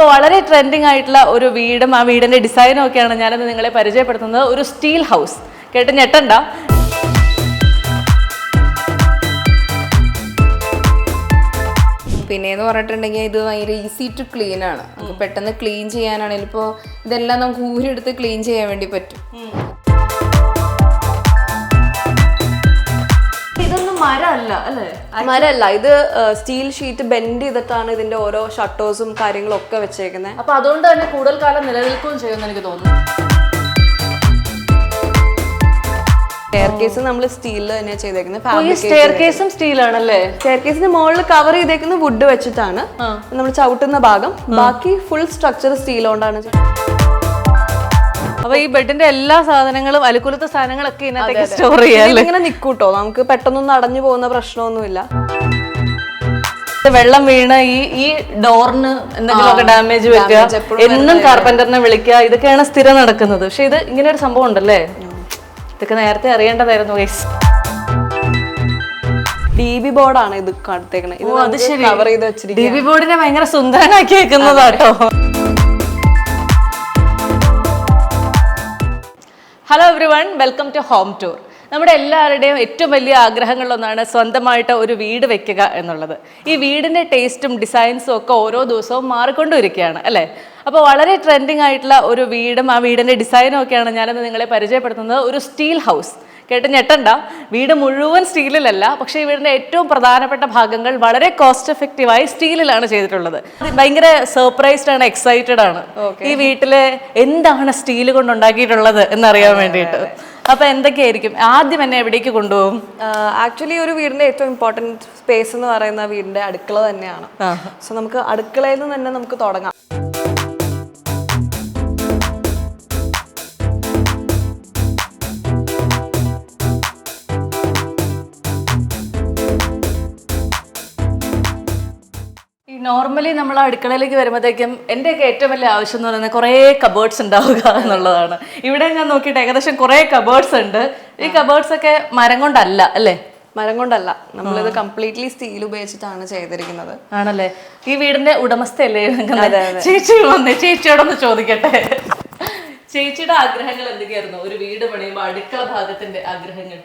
അപ്പോൾ വളരെ ട്രെൻഡിങ് ആയിട്ടുള്ള ഒരു വീടും ആ വീടിന്റെ ഡിസൈനും ഒക്കെയാണ് ഞാനിന്ന് നിങ്ങളെ പരിചയപ്പെടുത്തുന്നത്. ഒരു സ്റ്റീൽ ഹൗസ് കേട്ട് ഞെട്ടണ്ട. പിന്നെയെന്ന് പറഞ്ഞിട്ടുണ്ടെങ്കിൽ ഇത് ഭയങ്കര ഈസി ടു ക്ലീൻ ആണ്. നമുക്ക് പെട്ടെന്ന് ക്ലീൻ ചെയ്യാനാണെങ്കിൽ ഇപ്പോൾ ഇതെല്ലാം നമുക്ക് ഊരെടുത്ത് ക്ലീൻ ചെയ്യാൻ വേണ്ടി പറ്റും. മരമല്ല അല്ലേ? മരല്ല ഇത് സ്റ്റീൽ ഷീറ്റ് ബെൻഡ് ചെയ്തിട്ടാണ് ഇതിന്റെ ഓരോ ഷട്ടേഴ്സും കാര്യങ്ങളും ഒക്കെ വെച്ചേക്കുന്നത് അപ്പൊ അതുകൊണ്ട് തന്നെ കൂടുതൽ കാലം നിലനിൽക്കുകയും ചെയ്യുമെന്ന് എനിക്ക് തോന്നുന്നു. സ്റ്റെയർകേസ് നമ്മൾ സ്റ്റീലിൽ തന്നെ ചെയ്തേക്കുന്നത് ഈ സ്റ്റെയർ കേസും സ്റ്റീലാണല്ലേ? സ്റ്റെയർ കേസിന്റെ മുകളിൽ കവർ ചെയ്തേക്കുന്നത് വുഡ് വെച്ചിട്ടാണ്. നമ്മൾ ചവിട്ടുന്ന ഭാഗം. ബാക്കി ഫുൾ സ്ട്രക്ചർ സ്റ്റീൽ കൊണ്ടാണ് അപ്പൊ ഈ ബെഡിന്റെ എല്ലാ സാധനങ്ങളും അലുക്കുലത്തെ സാധനങ്ങളൊക്കെ ഇതിനകത്തേക്ക് സ്റ്റോർ ചെയ്യാല്ലേ? ഇങ്ങനെ നിക്കൂട്ടോ. നമുക്ക് പെട്ടെന്നൊന്നും അടഞ്ഞു പോകുന്ന പ്രശ്നമൊന്നുമില്ല. വെള്ളം വീണ ഈ ഈ ഡോറിന് എന്തെങ്കിലുമൊക്കെ ഡാമേജ് പറ്റുക എന്നും കാർപ്പന്ററിനെ വിളിക്കുക ഇതൊക്കെയാണ് സ്ഥിരം നടക്കുന്നത്. പക്ഷെ ഇത് ഇങ്ങനെ ഒരു സംഭവം ഉണ്ടല്ലേ? ഇതൊക്കെ നേരത്തെ അറിയേണ്ടതായിരുന്നു ഗൈസ് ഡി ബി ബോർഡാണ് ഇത് കാണത്തേക്കണേ ഇത് കവർ ചെയ്ത് വെച്ചിരിക്കും ഡി ബി ബോർഡിനെ ഭയങ്കര സുന്ദരനാക്കി വെക്കുന്നതാട്ടോ. Hello everyone welcome to home tour നമ്മുടെ എല്ലാവരുടെയും ഏറ്റവും വലിയ ആഗ്രഹങ്ങളിലൊന്നാണ് സ്വന്തമായിട്ട് ഒരു വീട് വെക്കുക എന്നുള്ളത്. ഈ വീടിന്റെ ടേസ്റ്റും ഡിസൈൻസും ഒക്കെ ഓരോ ദിവസവും മാറിക്കൊണ്ടിരിക്കുകയാണ് അല്ലേ? അപ്പോൾ വളരെ ട്രെൻഡിങ് ആയിട്ടുള്ള ഒരു വീടും ആ വീടിന്റെ ഡിസൈനും ഒക്കെയാണ് ഞാനിന്ന് നിങ്ങളെ പരിചയപ്പെടുത്തുന്നത്. ഒരു സ്റ്റീൽ ഹൗസ് കേട്ട് ഞെട്ടണ്ട. വീട് മുഴുവൻ സ്റ്റീലിലല്ല പക്ഷേ ഈ വീടിന്റെ ഏറ്റവും പ്രധാനപ്പെട്ട ഭാഗങ്ങൾ വളരെ കോസ്റ്റ് എഫക്റ്റീവായി സ്റ്റീലിലാണ് ചെയ്തിട്ടുള്ളത്. ഭയങ്കര സർപ്രൈസ്ഡ് ആണ് എക്സൈറ്റഡ് ആണ്. ഈ വീട്ടിൽ എന്താണ് സ്റ്റീൽ കൊണ്ട് ഉണ്ടാക്കിയിട്ടുള്ളത് എന്നറിയാൻ വേണ്ടിയിട്ട്. അപ്പൊ എന്തൊക്കെയായിരിക്കും? ആദ്യം എന്നെ എവിടേക്ക് കൊണ്ടുപോകും? ആക്ച്വലി ഒരു വീടിന്റെ ഏറ്റവും ഇമ്പോർട്ടന്റ് സ്പേസ് എന്ന് പറയുന്ന വീടിന്റെ അടുക്കള തന്നെയാണ്. സോ നമുക്ക് അടുക്കളയിൽ നിന്ന് തന്നെ നമുക്ക് തുടങ്ങാം. നോർമലി നമ്മൾ അടുക്കളയിലേക്ക് വരുമ്പോഴത്തേക്കും എന്റെയൊക്കെ ഏറ്റവും വലിയ ആവശ്യം എന്ന് പറയുന്നത് കുറേ കബേർഡ്സ് ഉണ്ടാവുക എന്നുള്ളതാണ്. ഇവിടെ ഞാൻ നോക്കിയിട്ട് ഏകദേശം കുറേ കബേർഡ്സ് ഉണ്ട്. ഈ കബേർഡ്സ് ഒക്കെ മരം കൊണ്ടല്ല അല്ലേ? മരം കൊണ്ടല്ല. നമ്മളിത് കംപ്ലീറ്റ്ലി സ്റ്റീൽ ഉപയോഗിച്ചിട്ടാണ് ചെയ്തിരിക്കുന്നത്. ആണല്ലേ? ഈ വീടിന്റെ ഉടമസ്ഥയല്ലേ? അല്ലേ ചേച്ചി വന്നേ. ചേച്ചിയോടൊന്ന് ചോദിക്കട്ടെ. ചേച്ചിയുടെ ആഗ്രഹങ്ങൾ എന്തൊക്കെയായിരുന്നു? ഒരു വീട് പണിയുമ്പോൾ അടുക്കള ഭാഗത്തിന്റെ ആഗ്രഹങ്ങൾ.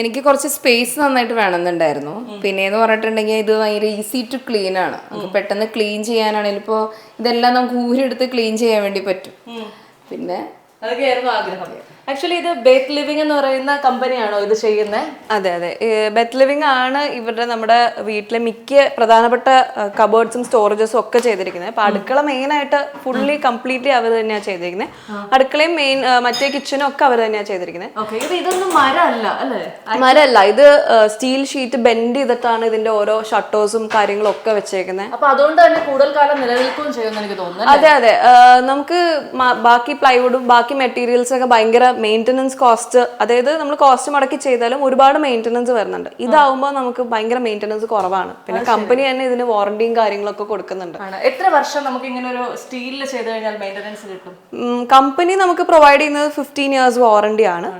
എനിക്ക് കുറച്ച് സ്പേസ് നന്നായിട്ട് വേണമെന്നുണ്ടായിരുന്നു. പിന്നെന്ന് പറഞ്ഞിട്ടുണ്ടെങ്കിൽ ഇത് ഭയങ്കര ഈസി ടു ക്ലീൻ ആണ്. നമുക്ക് പെട്ടെന്ന് ക്ലീൻ ചെയ്യാനാണെങ്കിൽ ഇപ്പോൾ ഇതെല്ലാം നമുക്ക് ഊരെടുത്ത് ക്ലീൻ ചെയ്യാൻ വേണ്ടി പറ്റും. പിന്നെ അതൊക്കെയായിരുന്നു ആഗ്രഹം. ആക്ച്വലി ഇത് ബെത്ത് ലിവിംഗ് എന്ന് പറയുന്ന കമ്പനിയാണോ ഇത് ചെയ്യുന്നത് അതെ അതെ. ബെത്ത് ലിവിംഗ് ആണ് ഇവരുടെ നമ്മുടെ വീട്ടിലെ മിക്ക പ്രധാനപ്പെട്ട കബേർഡ്സും സ്റ്റോറേജസും ഒക്കെ ചെയ്തിരിക്കുന്നത്. അപ്പൊ അടുക്കള മെയിൻ ആയിട്ട് ഫുള്ളി കംപ്ലീറ്റ്ലി അവർ തന്നെയാണ് ചെയ്തിരിക്കുന്നത്. അടുക്കളയും മെയിൻ മറ്റേ കിച്ചനും ഒക്കെ അവർ തന്നെയാണ് ചെയ്തിരിക്കുന്നത്. ഇതൊന്നും മരമല്ല അല്ലേ? മരല്ല ഇത് സ്റ്റീൽ ഷീറ്റ് ബെൻഡ് ചെയ്തിട്ടാണ് ഇതിന്റെ ഓരോ ഷട്ടേഴ്സും കാര്യങ്ങളും ഒക്കെ വെച്ചേക്കുന്നത്. അപ്പൊ അതുകൊണ്ട് തന്നെ കൂടുതൽ കാലം നിലനിൽക്കുകയും ചെയ്യുമെന്ന് എനിക്ക് തോന്നുന്നു അതെ അതെ. നമുക്ക് ബാക്കി പ്ലൈവുഡും ബാക്കി മെറ്റീരിയൽസും ഒക്കെ ഭയങ്കര മെയിന്റനൻസ് കോസ്റ്റ് അതായത് നമ്മൾ കോസ്റ്റ് മുടക്കി ചെയ്താലും ഒരുപാട് മെയിന്റനൻസ് വരുന്നുണ്ട്. ഇതാവുമ്പോൾ നമുക്ക് ഭയങ്കര മെയിന്റനൻസ് കുറവാണ്. പിന്നെ കമ്പനി തന്നെ ഇതിന് വാറണ്ടിയും കാര്യങ്ങളൊക്കെ കൊടുക്കുന്നുണ്ട്. എത്ര വർഷം നമുക്ക് ഇങ്ങനെ ഒരു സ്റ്റീലിൽ ചെയ്ത് കഴിഞ്ഞാൽ മെയിന്റനൻസ് കിട്ടും? കമ്പനി നമുക്ക് പ്രൊവൈഡ് ചെയ്യുന്നത് ഫിഫ്റ്റീൻ ഇയേഴ്സ് വാറണ്ടി ആണ്.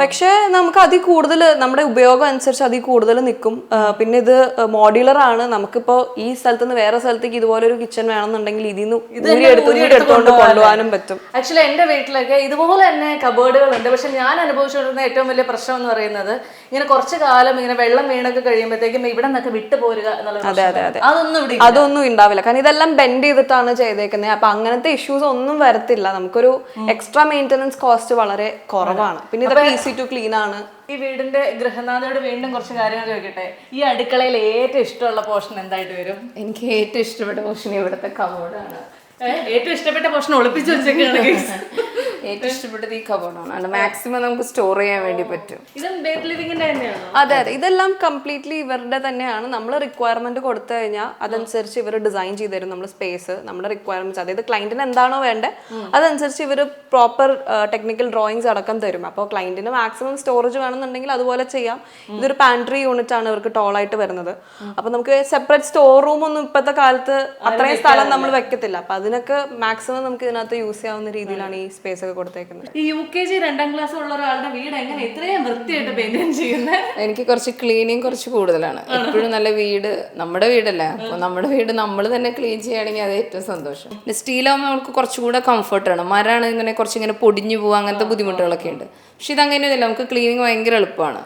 പക്ഷേ നമുക്ക് അതിൽ കൂടുതൽ നമ്മുടെ ഉപയോഗം അനുസരിച്ച് അതിൽ കൂടുതൽ നിൽക്കും. പിന്നെ ഇത് മോഡ്യുലർ ആണ്. നമുക്കിപ്പോ ഈ സ്ഥലത്ത് നിന്ന് വേറെ സ്ഥലത്തേക്ക് ഇതുപോലെ ഒരു കിച്ചൺ വേണമെന്നുണ്ടെങ്കിൽ ഇതിൽ നിന്ന് എടുത്തുകൊണ്ട് കൊണ്ടുപോകാനും പറ്റും. ആക്ച്വലി എന്റെ വീട്ടിലൊക്കെ ഇതുപോലെ തന്നെ കബേർഡുകൾ ഉണ്ട് പക്ഷെ ഞാൻ അനുഭവിച്ചുകൊണ്ടിരുന്ന ഏറ്റവും വലിയ പ്രശ്നം എന്ന് പറയുന്നത് ഇങ്ങനെ കുറച്ച് കാലം ഇങ്ങനെ വെള്ളം വീണൊക്കെ കഴിയുമ്പോഴത്തേക്കും ഇവിടെ നിന്നൊക്കെ വിട്ടു പോരുക അതെ അതെ അതൊന്നും അതൊന്നും ഉണ്ടാവില്ല. കാരണം ഇതെല്ലാം ബെൻഡ് ചെയ്തിട്ടാണ് ചെയ്തേക്കുന്നത് അപ്പൊ അങ്ങനത്തെ ഇഷ്യൂസ് ഒന്നും വരത്തില്ല. നമുക്കൊരു എക്സ്ട്രാ മെയിന്റനൻസ് കോസ്റ്റ് വളരെ കുറവാണ്. പിന്നെ ഇതൊക്കെ ഈസി ടു ക്ലീൻ ആണ് ഈ വീടിന്റെ ഗൃഹനാഥയോട് വീണ്ടും കുറച്ച് കാര്യങ്ങൾ ചോദിക്കട്ടെ ഈ അടുക്കളയിൽ ഏറ്റവും ഇഷ്ടമുള്ള പോർഷൻ എന്തായിട്ട് വരും എനിക്ക് ഏറ്റവും ഇഷ്ടപ്പെട്ട പോർഷൻ ഇവിടുത്തെ കബോർഡാണ്? ഏറ്റവും ഇഷ്ടപ്പെട്ട പോർഷൻ ഒളിപ്പിച്ചു വെച്ചേക്കാണ്. ഏറ്റവും ഇഷ്ടപ്പെട്ടത് ഈ കബോർഡാണ്. മാക്സിമം നമുക്ക് സ്റ്റോർ ചെയ്യാൻ വേണ്ടി പറ്റും. അതെ അതെ. ഇതെല്ലാം കംപ്ലീറ്റ്ലി ഇവരുടെ തന്നെയാണ്. നമ്മൾ റിക്വയർമെന്റ് കൊടുത്തു കഴിഞ്ഞാൽ അതനുസരിച്ച് ഇവർ ഡിസൈൻ ചെയ്ത് തരും നമ്മൾ സ്പേസ് നമ്മുടെ റിക്വയർമെന്റ്സ് അതായത് ക്ലയന്റിന് എന്താണോ വേണ്ടത് അതനുസരിച്ച് ഇവർ പ്രോപ്പർ ടെക്നിക്കൽ ഡ്രോയിങ്സ് അടക്കം തരും. അപ്പോൾ ക്ലയന്റിന് മാക്സിമം സ്റ്റോറേജ് വേണമെന്നുണ്ടെങ്കിൽ അതുപോലെ ചെയ്യാം. ഇതൊരു പാൻട്രി യൂണിറ്റ് ആണ് ഇവർക്ക് ടോൾ ആയിട്ട് വരുന്നത്. അപ്പോൾ നമുക്ക് സെപ്പറേറ്റ് സ്റ്റോർ റൂം ഒന്നും ഇപ്പോഴത്തെ കാലത്ത് അത്രയും സ്ഥലം നമ്മൾ വെക്കത്തില്ല. അപ്പോൾ അതിനൊക്കെ മാക്സിമം നമുക്ക് ഇതിനകത്ത് യൂസ് ചെയ്യാവുന്ന രീതിയിലാണ് ഈ സ്പേസ് കൊടുത്തേക്കുന്നത്. ഈ യു കെ ജി രണ്ടാം ക്ലാസ് ഉള്ള ഒരാളുടെ വീട് എങ്ങനെ ഇത്രയും വൃത്തിയായിട്ട് മെയിന്റെയിൻ ചെയ്യുന്നത് എനിക്ക് കുറച്ച് ക്ലീനിങ് കുറച്ച് കൂടുതലാണ്. എപ്പോഴും നല്ല വീട് നമ്മുടെ വീടല്ലേ? അപ്പോൾ നമ്മുടെ വീട് നമ്മൾ തന്നെ ക്ലീൻ ചെയ്യുകയാണെങ്കിൽ അത് ഏറ്റവും സന്തോഷം. സ്റ്റീലാകുമ്പോൾ നമുക്ക് കുറച്ചുകൂടെ കംഫർട്ടാണ് മരമാണ് ഇങ്ങനെ കുറച്ച് ഇങ്ങനെ പൊടിഞ്ഞു പോകുക അങ്ങനത്തെ ബുദ്ധിമുട്ടുകളൊക്കെ ഉണ്ട്. പക്ഷെ ഇതങ്ങനെയൊന്നുമില്ല നമുക്ക് ക്ലീനിങ് ഭയങ്കര എളുപ്പമാണ്.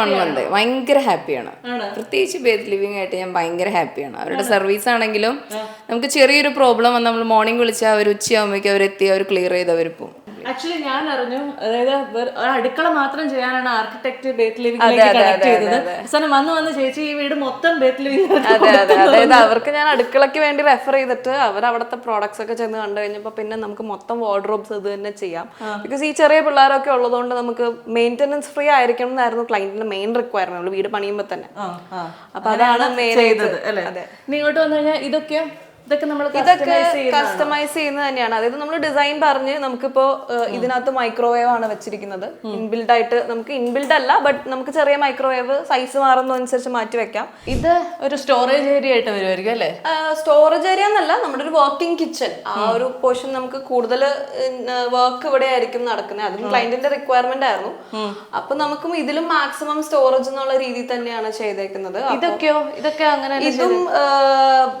വൺ മന്ത് ഭയങ്കര ഹാപ്പിയാണ് പ്രത്യേകിച്ച് ബേത്ത് ലിവിങ് ആയിട്ട് ഞാൻ ഭയങ്കര ഹാപ്പിയാണ് അവരുടെ സർവീസ് ആണെങ്കിലും നമുക്ക് ചെറിയൊരു പ്രോബ്ലം വന്ന് നമ്മൾ മോർണിംഗ് വിളിച്ചാൽ അവർ ഉച്ചയാകുമ്പോഴേക്കും അവരെത്തി അവർ ക്ലിയർ ചെയ്ത് അവർ പോകും ആക്ച്വലി ഞാൻ അറിഞ്ഞു. അതായത് അടുക്കള മാത്രം ചെയ്യാനാണ് ആർക്കിടെക്ട് ബേത്ത് അവസാനം വന്ന് വന്ന് ചേച്ചി ഈ വീട് മൊത്തം ബേത്ത് ലിവിംഗ് അതെ അതെ അതായത് അവർക്ക് ഞാൻ അടുക്കളയ്ക്ക് വേണ്ടി റെഫർ ചെയ്തിട്ട് അവർ അവിടുത്തെ പ്രോഡക്ട്സ് ഒക്കെ ചെന്ന് കണ്ടു കഴിഞ്ഞപ്പോൾ പിന്നെ നമുക്ക് മൊത്തം വാർഡ്രോബ്സ് ഇത് തന്നെ ചെയ്യാം. ബിക്കോസ് ഈ ചെറിയ പിള്ളേരൊക്കെ ഉള്ളതുകൊണ്ട് നമുക്ക് മെയിന്റനൻസ് ഫ്രീ ആയിരിക്കണം എന്നായിരുന്നു ക്ലൈന്റിന്റെ മെയിൻ റിക്വയർമെന്റ് വീട് പണിയുമ്പോൾ തന്നെ. അപ്പൊ അതാണ് മെയിൻ ചെയ്തത് അല്ലേ? നീ ഇങ്ങോട്ട് വന്നു കഴിഞ്ഞാൽ ഇതൊക്കെയോ ഇതൊക്കെ നമ്മൾ ഇതൊക്കെ കസ്റ്റമൈസ് ചെയ്യുന്നത് തന്നെയാണ്. അതായത് നമ്മൾ ഡിസൈൻ പറഞ്ഞ് നമുക്കിപ്പോ ഇതിനകത്ത് മൈക്രോവേവ് ആണ് വെച്ചിരിക്കുന്നത്. ഇൻബിൽഡ് ആയിട്ട് നമുക്ക് ഇൻബിൽഡ് അല്ല ബട്ട് നമുക്ക് ചെറിയ മൈക്രോവേവ് സൈസ് മാറുന്നതനുസരിച്ച് മാറ്റി വെക്കാം. ഇത് ഒരു സ്റ്റോറേജ് ഏരിയ ആയിട്ട് വരുമായിരിക്കും അല്ലേ? സ്റ്റോറേജ് ഏരിയ എന്നല്ല നമ്മുടെ ഒരു വർക്കിംഗ് കിച്ചൺ ആ ഒരു പോർഷൻ നമുക്ക് കൂടുതൽ വർക്ക് ഇവിടെ ആയിരിക്കും നടക്കുന്നത്. അതും ക്ലയന്റിന്റെ റിക്വയർമെന്റ് ആയിരുന്നു. അപ്പൊ നമുക്കും ഇതിലും മാക്സിമം സ്റ്റോറേജ് എന്നുള്ള രീതിയിൽ തന്നെയാണ് ചെയ്തേക്കുന്നത്. ഇതൊക്കെയോ? ഇതൊക്കെ അങ്ങനെ ഇതും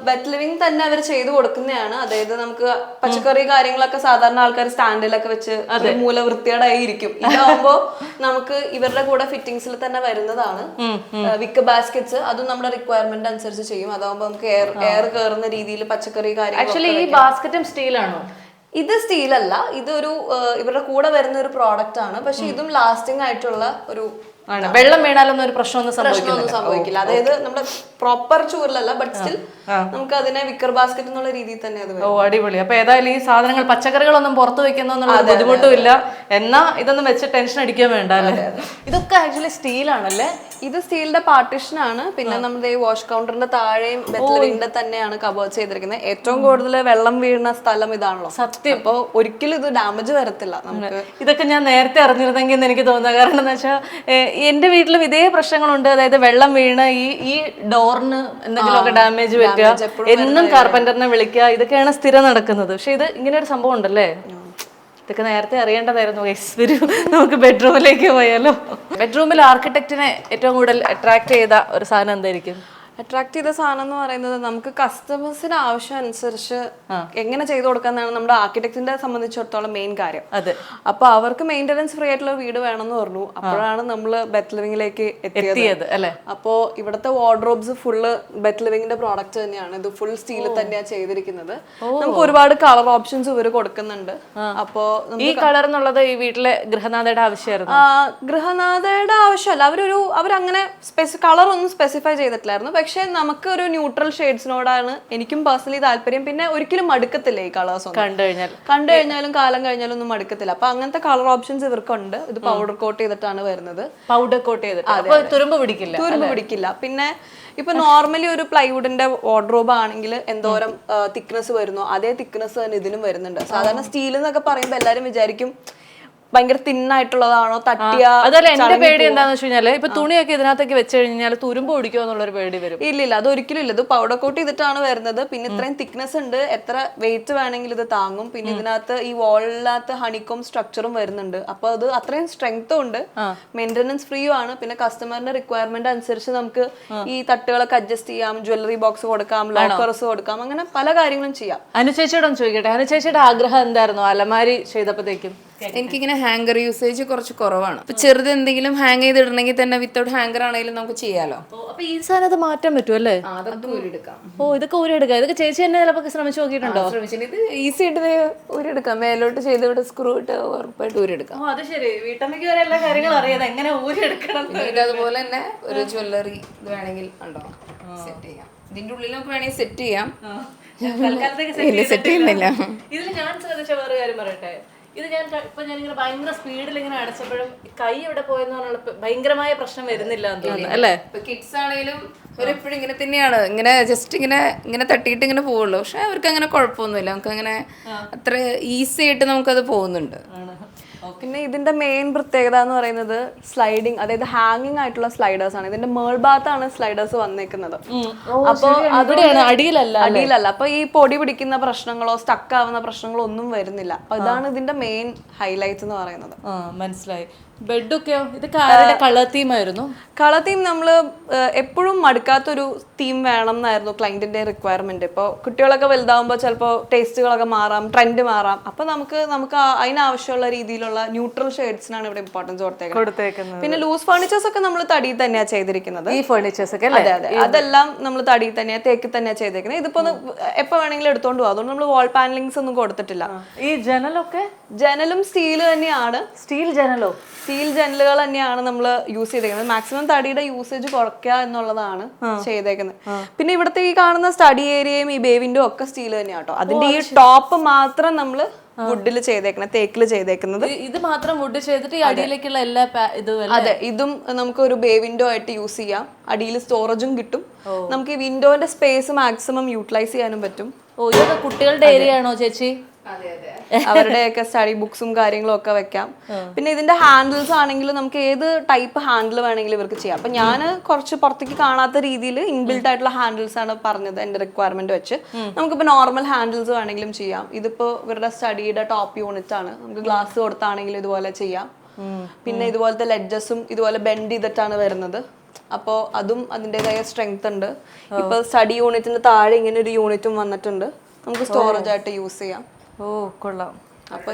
ബെറ്റ് ലിവിംഗ് തന്നെ അവർ ചെയ്തു കൊടുക്കുന്നതാണ്. അതായത് നമുക്ക് പച്ചക്കറി കാര്യങ്ങളൊക്കെ സാധാരണ ആൾക്കാർ സ്റ്റാൻഡിലൊക്കെ വെച്ച് അത് മൂല വൃത്തിയോടായി ഇരിക്കും ഇതാവുമ്പോ നമുക്ക് ഇവരുടെ കൂടെ ഫിറ്റിംഗ്സിൽ തന്നെ വരുന്നതാണ്. വിക്ക് ബാസ്കറ്റ്സ് അതും നമ്മുടെ റിക്വയർമെന്റ് അനുസരിച്ച് ചെയ്യും. അതാവുമ്പോ നമുക്ക് എയർ എയർ കയറുന്ന രീതിയിൽ പച്ചക്കറി കാര്യങ്ങൾ ആക്ച്വലി ഈ ബാസ്ക്കറ്റും സ്റ്റീലാണോ? ഇത് സ്റ്റീൽ അല്ല ഇതൊരു ഇവരുടെ കൂടെ വരുന്ന ഒരു പ്രോഡക്റ്റ് ആണ്. പക്ഷെ ഇതും ലാസ്റ്റിംഗ് ആയിട്ടുള്ള ഒരു വെള്ളം വീണാലൊന്നും ഒരു പ്രശ്നമൊന്നും സംഭവിക്കില്ല. അതായത് നമ്മുടെ പ്രോപ്പർ ചൂരിലല്ല ബട്ട് സ്റ്റിൽ നമുക്ക് അതിനെ വിക്കർ ബാസ്ക്കറ്റ് എന്നുള്ള രീതിയിൽ തന്നെ അത് ഓ അടിപൊളി. അപ്പൊ ഏതായാലും ഈ സാധനങ്ങൾ പച്ചക്കറികളൊന്നും പുറത്ത് വെക്കുന്നൊന്നുള്ള ബുദ്ധിമുട്ടും ഇല്ല. എന്നാ ഇതൊന്നും വെച്ച് ടെൻഷൻ അടിക്കാൻ വേണ്ട അല്ലേ? ഇതൊക്കെ ആക്ച്വലി സ്റ്റീൽ ആണല്ലേ? ഇത് സ്റ്റീലിന്റെ പാർട്ടിഷൻ ആണ്. പിന്നെ നമ്മുടെ ഈ വാഷ് കൗണ്ടറിന്റെ താഴെയും ബെത്തലിന്റെ തന്നെയാണ് കവേർ ചെയ്തിരിക്കുന്നത്. ഏറ്റവും കൂടുതൽ വെള്ളം വീഴുന്ന സ്ഥലം ഇതാണല്ലോ. സത്യം. അപ്പോൾ ഒരിക്കലും ഇത് ഡാമേജ് വരത്തില്ല നമുക്ക്. ഇതൊക്കെ ഞാൻ നേരത്തെ അറിഞ്ഞിരുന്നെങ്കിൽ എന്ന് എനിക്ക് തോന്നുന്നത്. കാരണം എന്താ വെച്ചാൽ എന്റെ വീട്ടിലും ഇതേ പ്രശ്നങ്ങളുണ്ട്. അതായത് വെള്ളം വീണ് ഈ ഈ ഡോറിന് എന്തെങ്കിലുമൊക്കെ ഡാമേജ് പറ്റുക എന്നും കാർപ്പന്ററിനെ വിളിക്കുക. ഇതൊക്കെയാണ് സ്ഥിരം നടക്കുന്നത്. പക്ഷെ ഇത് ഇങ്ങനെ ഒരു സംഭവം ഉണ്ടല്ലേ? ഇതൊക്കെ നേരത്തെ അറിയേണ്ടതായിരുന്നു. വരൂ. നമുക്ക് ബെഡ്റൂമിലേക്ക് പോയാലോ. ബെഡ്റൂമിൽ ആർക്കിടെക്റ്റിനെ ഏറ്റവും കൂടുതൽ അട്രാക്ട് ചെയ്ത ഒരു സാധനം എന്തായിരിക്കും? അട്രാക്ട് ചെയ്ത സാധനം എന്ന് പറയുന്നത് നമുക്ക് കസ്റ്റമേഴ്സിന് ആവശ്യം അനുസരിച്ച് എങ്ങനെ ചെയ്തു കൊടുക്കാന്നാണ് നമ്മുടെ ആർക്കിടെക്റ്റിന്റെ സംബന്ധിച്ചിടത്തോളം മെയിൻ കാര്യം. അതെ. അപ്പൊ അവർക്ക് മെയിന്റനൻസ് ഫ്രീ ആയിട്ടുള്ള വീട് വേണമെന്ന് പറഞ്ഞു. അപ്പോഴാണ് നമ്മൾ ബെറ്റ് ലിവിംഗിലേക്ക് എത്തിയത് അല്ലെ? അപ്പോ ഇവിടുത്തെ വാർഡ്രോബ്സ് ഫുള്ള് ബെറ്റ് ലിവിംഗിന്റെ പ്രോഡക്റ്റ് തന്നെയാണ്. ഇത് ഫുൾ സ്റ്റീലിൽ തന്നെയാണ് ചെയ്തിരിക്കുന്നത്. നമുക്ക് ഒരുപാട് കളർ ഓപ്ഷൻസ് ഇവർ കൊടുക്കുന്നുണ്ട്. അപ്പോ ഈ കളർ എന്നുള്ളത് ഈ വീട്ടിലെ ഗൃഹനാഥയുടെ ആവശ്യമായിരുന്നു? ഗൃഹനാഥയുടെ ആവശ്യമല്ല. അവരൊരു അവരങ്ങനെ കളർ ഒന്നും സ്പെസിഫൈ ചെയ്തിട്ടില്ലായിരുന്നു. പക്ഷെ നമുക്ക് ഒരു ന്യൂട്രൽ ഷെയ്ഡ്സിനോടാണ് എനിക്കും പേഴ്സണലി താല്പര്യം. പിന്നെ ഒരിക്കലും മടുക്കത്തില്ല ഈ കളേഴ്സ് ഒന്നും. കണ്ടു കഴിഞ്ഞാൽ. കണ്ടു കഴിഞ്ഞാലും കാലം കഴിഞ്ഞാലും ഒന്നും മടുക്കത്തില്ല. അപ്പൊ അങ്ങനത്തെ കളർ ഓപ്ഷൻസ് ഇവർക്കുണ്ട്. ഇത് പൗഡർ കോട്ട് ചെയ്തിട്ടാണ് വരുന്നത്. പൗഡർ കോട്ട് ചെയ്തിട്ട്. തുരുമ്പ് പിടിക്കില്ല തുരുമ്പ് പിടിക്കില്ല. പിന്നെ ഇപ്പൊ നോർമലി ഒരു പ്ലൈവുഡിന്റെ വാർഡ്രോബ് ആണെങ്കിൽ എന്തോരം തിക്നെസ് വരുന്നു അതേ തിക്നെസ് തന്നെ ഇതിനും വരുന്നുണ്ട്. സാധാരണ സ്റ്റീൽ എന്നൊക്കെ പറയുമ്പോൾ എല്ലാരും വിചാരിക്കും ഭയങ്കര തിന്നായിട്ടുള്ളതാണോ? തട്ടിയ അതല്ല എന്റെ പേടി എന്താന്ന് വെച്ച് കഴിഞ്ഞാൽ ഇപ്പൊ തുണിയൊക്കെ ഇതിനകത്തേക്ക് വെച്ച് കഴിഞ്ഞാൽ തുരുമ്പ് എന്നുള്ള എന്നുള്ളൊരു പേടി വരും. ഇല്ല ഇല്ല അത് ഒരിക്കലും ഇല്ല. ഇത് പൗഡർ കോട്ട് ചെയ്തിട്ടാണ് വരുന്നത്. പിന്നെ ഇത്രയും തിക്നെസ് ഉണ്ട്. എത്ര വെയിറ്റ് വേണമെങ്കിലും ഇത് താങ്ങും. പിന്നെ ഇതിനകത്ത് ഈ വാളിനകത്ത് ഹണിക്കോം സ്ട്രക്ചറും വരുന്നുണ്ട്. അപ്പൊ അത് അത്രയും സ്ട്രെങ്ത്തും ഉണ്ട്. മെയിന്റനൻസ് ഫ്രീയും ആണ്. പിന്നെ കസ്റ്റമറിന്റെ റിക്വയർമെന്റ് അനുസരിച്ച് നമുക്ക് ഈ തട്ടുകളൊക്കെ അഡ്ജസ്റ്റ് ചെയ്യാം. ജ്വല്ലറി ബോക്സ് കൊടുക്കാം ലോക്കർസ് കൊടുക്കാം. അങ്ങനെ പല കാര്യങ്ങളും ചെയ്യാം. അനുചേച്ചിയോട് ചോദിക്കട്ടെ. അനുചേച്ചിയുടെ ആഗ്രഹം എന്തായിരുന്നു? അലമാരി ചെയ്തപ്പോഴത്തേക്കും. എനിക്കിങ്ങനെ ഹാങ്കർ യൂസേജ് കുറച്ച് കുറവാണ്. അപ്പൊ ചെറുത് എന്തെങ്കിലും ഹാങ് ചെയ്തിടണമെങ്കിൽ തന്നെ വിത്തൗട്ട് ഹാങ്കർ ആണെങ്കിലും നമുക്ക് ചെയ്യാലോ? അപ്പൊ ഈ സാധനം അത് മാറ്റാൻ പറ്റുമല്ലേ ആ, അതൊക്കെ ഊരെടുക്കാം ഓ ഇതൊക്കെ ഊരെടുക്കാം ഇതൊക്കെ ചേച്ചി തന്നെ ചിലപ്പോൾ ശ്രമിച്ചു നോക്കിയിട്ടുണ്ടോ? ശ്രമിച്ചിട്ട് ഇത് ഈസി ആയിട്ട് ഊരെടുക്കാം മേലോട്ട് ചെയ്ത് ഇവിടെ സ്ക്രൂ ഇട്ട് ഉറപ്പായിട്ട് ഊരെടുക്കാം ഓ അത് ശരി. വീട്ടമ്മയ്ക്ക് വരെ എല്ലാ കാര്യങ്ങളും അറിയാതെ എങ്ങനെ ഊരെടുക്കണം അതുപോലെ തന്നെ ഒരു ജ്വല്ലറി ഇത് വേണമെങ്കിൽ ഉണ്ടോ? സെറ്റ് ചെയ്യാം. ഇതിന്റെ ഉള്ളിൽ നമുക്ക് വേണമെങ്കിൽ സെറ്റ് ചെയ്യാം. തൽക്കാലത്തേക്ക് സെറ്റ് ചെയ്യുന്നില്ല. ഇതിൽ ഞാൻ ശ്രദ്ധിച്ച വേറെ കാര്യം പറയട്ടെ? ഇത് ഞാൻ ഇപ്പൊ ഞാനിങ്ങനെ ഭയങ്കര സ്പീഡിൽ ഇങ്ങനെ അടച്ചപ്പോഴും കൈ എവിടെ പോയെന്ന് പറഞ്ഞുള്ള ഭയങ്കരമായ പ്രശ്നം വരുന്നില്ല എന്ന് തോന്നുന്നു. അല്ലേ? ഇപ്പൊ കിഡ്സ് ആണെങ്കിലും അവരെപ്പോഴും ഇങ്ങനെ തന്നെയാണ്. ഇങ്ങനെ ജസ്റ്റ് ഇങ്ങനെ ഇങ്ങനെ തട്ടിയിട്ട് ഇങ്ങനെ പോവുള്ളൂ. പക്ഷെ അവർക്ക് അങ്ങനെ കുഴപ്പമൊന്നുമില്ല. നമുക്ക് അങ്ങനെ അത്ര ഈസി ആയിട്ട് നമുക്കത് പോകുന്നുണ്ട്. പിന്നെ ഇതിന്റെ മെയിൻ പ്രത്യേകത എന്ന് പറയുന്നത് സ്ലൈഡിങ് അതായത് ഹാങ്ങിങ് ആയിട്ടുള്ള സ്ലൈഡേഴ്സ് ആണ്. ഇതിന്റെ മേൾ ഭാഗത്താണ് സ്ലൈഡേഴ്സ് വന്നേക്കുന്നത്. അപ്പൊ അവിടെയാണ് അടിയിലല്ല അടിയിലല്ല. അപ്പൊ ഈ പൊടി പിടിക്കുന്ന പ്രശ്നങ്ങളോ സ്റ്റക്ക് ആവുന്ന പ്രശ്നങ്ങളോ ഒന്നും വരുന്നില്ല. അപ്പൊ ഇതാണ് ഇതിന്റെ മെയിൻ ഹൈലൈറ്റ് എന്ന് പറയുന്നത്. മനസ്സിലായി. ബെഡൊക്കെയോ? ഇതൊക്കെ ആരുടെ? കളർ തീമായിരുന്നു. കളർ തീം നമ്മൾ എപ്പോഴും മടുക്കാത്തൊരു തീം വേണം എന്നായിരുന്നു ക്ലൈന്റിന്റെ റിക്വയർമെന്റ് ഇപ്പോൾ കുട്ടികളൊക്കെ വലുതാവുമ്പോൾ ചിലപ്പോൾ ടേസ്റ്റുകളൊക്കെ മാറാം ട്രെൻഡ് മാറാം. അപ്പോൾ നമുക്ക് നമുക്ക് അതിനാവശ്യമുള്ള രീതിയിലുള്ള ന്യൂട്രൽ ഷെയ്ഡ്സിനാണ് ഇവിടെ ഇമ്പോർട്ടൻസ് കൊടുത്തേക്കുന്നത്. പിന്നെ ലൂസ് ഫർണിച്ചേഴ്സ് ഒക്കെ നമ്മൾ തടിയിൽ തന്നെയാണ് ചെയ്തിരിക്കുന്നത്. ഈ ഫേർണിച്ചേഴ്സ് ഒക്കെ അല്ലേ? അതെ അതെ. അതെല്ലാം നമ്മൾ തടിയിൽ തന്നെയാണ് തേക്ക് തന്നെയാണ് ചെയ്തേക്കുന്നത് ഇതിപ്പോ എപ്പോൾ വേണമെങ്കിലും എടുത്തോണ്ട് പോകും അതുകൊണ്ട് നമ്മൾ വാൾ പാനലിങ്സ് ഒന്നും കൊടുത്തിട്ടില്ല. ഈ ജനലൊക്കെ? ജനലും സ്റ്റീൽ തന്നെയാണ്. സ്റ്റീൽ ജനലോ? സ്റ്റീൽ ജനലുകൾ തന്നെയാണ് നമ്മൾ യൂസ് ചെയ്തേക്കുന്നത്. മാക്സിമം തടിയുടെ യൂസേജ് കുറയ്ക്കുക എന്നുള്ളതാണ് ചെയ്തേക്കുന്നത്. പിന്നെ ഇവിടുത്തെ ഈ കാണുന്ന സ്റ്റഡി ഏരിയയും ഈ ബേവിൻഡോ ഒക്കെ സ്റ്റീൽ തന്നെയാണ് കേട്ടോ അതിന്റെ ഈ ടോപ്പ് മാത്രം നമ്മൾ വുഡിൽ ചെയ്തേക്കുന്നത് തേക്കിൽ ചെയ്തേക്കുന്നത്. ഇത് മാത്രം വുഡ് ചെയ്തിട്ട് ഈ അടിയിലേക്കുള്ള എല്ലാ ഇത് അതെ ഇതും നമുക്ക് ഒരു ബേ വിൻഡോ ആയിട്ട് യൂസ് ചെയ്യാം. അടിയിൽ സ്റ്റോറേജും കിട്ടും. നമുക്ക് ഈ വിൻഡോന്റെ സ്പേസ് മാക്സിമം യൂട്ടിലൈസ് ചെയ്യാനും പറ്റും. ഓ ഇതൊക്കെ കുട്ടികളുടെ ഏരിയ ആണോ ചേച്ചി? അവരുടെയൊക്കെ സ്റ്റഡി ബുക്സും കാര്യങ്ങളും ഒക്കെ വെക്കാം. പിന്നെ ഇതിന്റെ ഹാൻഡിൽസ് ആണെങ്കിലും നമുക്ക് ഏത് ടൈപ്പ് ഹാൻഡിൽ വേണമെങ്കിലും ഇവർക്ക് ചെയ്യാം. അപ്പൊ ഞാൻ കുറച്ച് പുറത്തേക്ക് കാണാത്ത രീതിയിൽ ഇൻബിൽഡ് ആയിട്ടുള്ള ഹാൻഡിൽസ് ആണ് പറഞ്ഞത് എന്റെ റിക്വയർമെന്റ് വെച്ച്. നമുക്കിപ്പോ നോർമൽ ഹാൻഡിൽസ് വേണമെങ്കിലും ചെയ്യാം. ഇതിപ്പോ ഇവരുടെ സ്റ്റഡിയുടെ ടോപ്പ് യൂണിറ്റ് ആണ്. നമുക്ക് ഗ്ലാസ് കൊടുത്താണെങ്കിലും ഇതുപോലെ ചെയ്യാം. പിന്നെ ഇതുപോലത്തെ ലെഡ്ജസും ഇതുപോലെ ബെൻഡ് ചെയ്തിട്ടാണ് വരുന്നത്. അപ്പോ അതും അതിന്റെതായ സ്ട്രെങ്ത് ഉണ്ട്. ഇപ്പൊ സ്റ്റഡി യൂണിറ്റിന്റെ താഴെ ഇങ്ങനെ ഒരു യൂണിറ്റും വന്നിട്ടുണ്ട്. നമുക്ക് സ്റ്റോറേജ് ആയിട്ട് യൂസ് ചെയ്യാം. ഓ കൊള്ളാം. അപ്പൊ